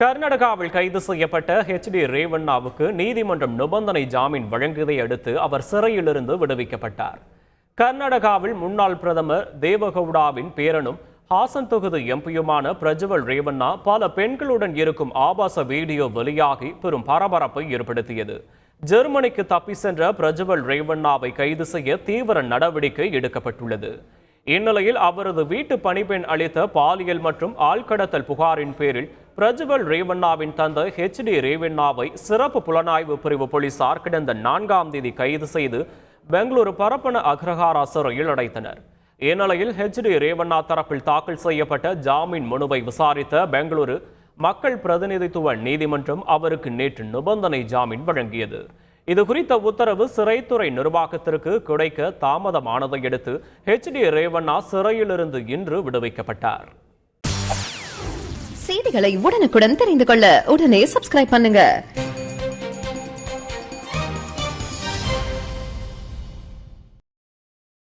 கர்நாடகாவில் கைது செய்யப்பட்ட ஹெச் டி ரேவண்ணாவுக்கு நீதிமன்றம் நிபந்தனை ஜாமீன் வழங்கியதை அடுத்து அவர் சிறையிலிருந்து விடுவிக்கப்பட்டார். கர்நாடகாவில் முன்னாள் பிரதமர் தேவகவுடாவின் பேரனும் ஹாசன் தொகுதி எம்பியுமான பிரஜ்வல் ரேவண்ணா பல பெண்களுடன் இருக்கும் ஆபாச வீடியோ வெளியாகி பெரும் பரபரப்பை ஏற்படுத்தியது. ஜெர்மனிக்கு தப்பி சென்ற பிரஜ்வல் ரேவண்ணாவை கைது செய்ய தீவிர நடவடிக்கை எடுக்கப்பட்டுள்ளது. இந்நிலையில் அவரது வீட்டு பணிப்பெண் அளித்த பாலியல் மற்றும் ஆள்கடத்தல் புகாரின் பேரில் பிரஜ்வல் ரேவண்ணாவின் தந்தை ஹெச் டி ரேவண்ணாவை சிறப்பு புலனாய்வு பிரிவு போலீசார் கிடந்த நான்காம் தேதி கைது செய்து பெங்களூரு பரப்பன அக்ரஹாரா சிறையில் அடைத்தனர். இந்நிலையில் ஹெச் டி ரேவண்ணா தரப்பில் தாக்கல் செய்யப்பட்ட ஜாமீன் மனுவை விசாரித்த பெங்களூரு மக்கள் பிரதிநிதித்துவ நீதிமன்றம் அவருக்கு நேற்று நிபந்தனை ஜாமீன் வழங்கியது. இது குறித்த உத்தரவு சிறைத்துறை நிர்வாகத்திற்கு கிடைக்க தாமதமானதை அடுத்து ஹெச் டி ரேவண்ணா சிறையிலிருந்து இன்று விடுவிக்கப்பட்டார். செய்திகளை உடனுக்குடன் தெரிந்து கொள்ள உடனே சப்ஸ்கிரைப் பண்ணுங்க.